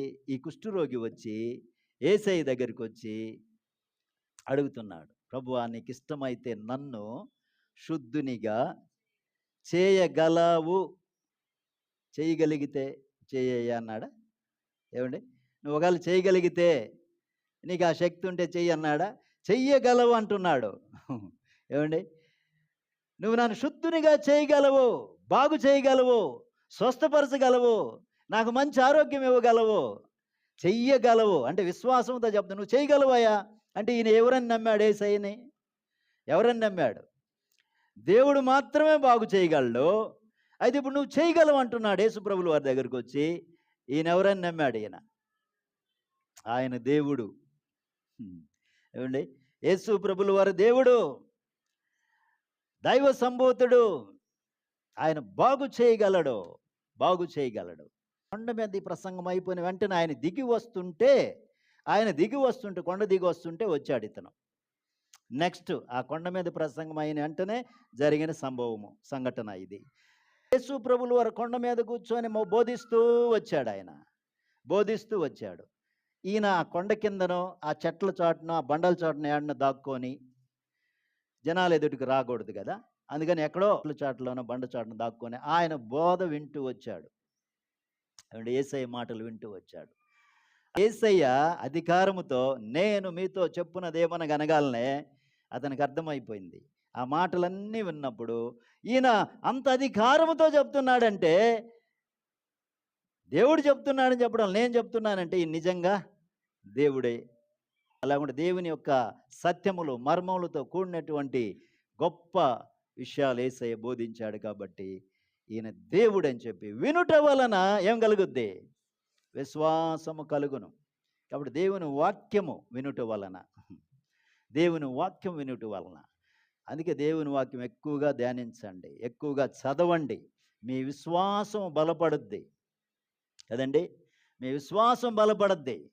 ఈ కుష్ఠరోగి వచ్చి ఏసై దగ్గరికి వచ్చి అడుగుతున్నాడు ప్రభువా నీకు ఇష్టమైతే నన్ను శుద్ధునిగా చేయగలవు చేయగలిగితే చేయ అన్నాడా. ఏమండి? నువ్వు ఒకవేళ చేయగలిగితే నీకు ఆ శక్తి ఉంటే చెయ్యి అన్నాడా. చెయ్యగలవు అంటున్నాడు. ఏమండి? నువ్వు నన్ను శుద్ధునిగా చేయగలవు బాగు చేయగలవు స్వస్థపరచగలవు నాకు మంచి ఆరోగ్యం ఇవ్వగలవు. చెయ్యగలవు. అంటే విశ్వాసంతో చెప్తాను నువ్వు చేయగలవయ్యా అంటే ఈయన ఎవరని నమ్మాడు ఏసైని ఎవరని నమ్మాడు? దేవుడు మాత్రమే బాగు చేయగలడు. అయితే ఇప్పుడు నువ్వు చేయగలవు అంటున్నాడు యేసుప్రభులు వారి దగ్గరికి వచ్చి. ఈయన ఎవరని నమ్మాడు ఈయన? ఆయన దేవుడు. ఏమండి? యేసు ప్రభులు వారి దేవుడు. దైవ సంబోతుడు. ఆయన బాగు చేయగలడు. బాగు చేయగలడు. కొండ మీద ఈ ప్రసంగం అయిపోయిన వెంటనే ఆయన దిగి వస్తుంటే ఆయన దిగి వస్తుంటే కొండ దిగి వస్తుంటే వచ్చాడు ఇతను. నెక్స్ట్ ఆ కొండ మీద ప్రసంగం అయిన వెంటనే జరిగిన సంభవము సంఘటన ఇది. యేసు ప్రభులు వారు కొండ మీద కూర్చొని బోధిస్తూ వచ్చాడు ఆయన. బోధిస్తూ వచ్చాడు. ఈయన ఆ కొండ కిందనో ఆ చెట్ల చాటున ఆ బండల చాటున ఏడన దాక్కొని జనాలు ఎదుటికి రాకూడదు కదా. అందుకని ఎక్కడో చెట్ల చాటులోనో బండ చాటున దాక్కొని ఆయన బోధ వింటూ వచ్చాడు. ఏమంటే ఏసయ్య మాటలు వింటూ వచ్చాడు. ఏసయ్య అధికారముతో నేను మీతో చెప్పునదేమని గనగాలనే అతనికి అర్థమైపోయింది. ఆ మాటలన్నీ విన్నప్పుడు ఈయన అంత అధికారముతో చెప్తున్నాడంటే దేవుడు చెప్తున్నాడని చెప్పడం నేను చెప్తున్నానంటే ఈ నిజంగా దేవుడే? అలాగే దేవుని యొక్క సత్యములు మర్మములతో కూడినటువంటి గొప్ప విషయాలు ఏసయ్య బోధించాడు కాబట్టి ఈయన దేవుడు అని చెప్పి వినుట వలన ఏం కలుగుద్ది? విశ్వాసము కలుగును. కాబట్టి దేవుని వాక్యము వినుట వలన. దేవుని వాక్యం వినుట వలన. అందుకే దేవుని వాక్యం ఎక్కువగా ధ్యానించండి. ఎక్కువగా చదవండి. మీ విశ్వాసం బలపడుద్ది. కదండి? మీ విశ్వాసం బలపడద్ది.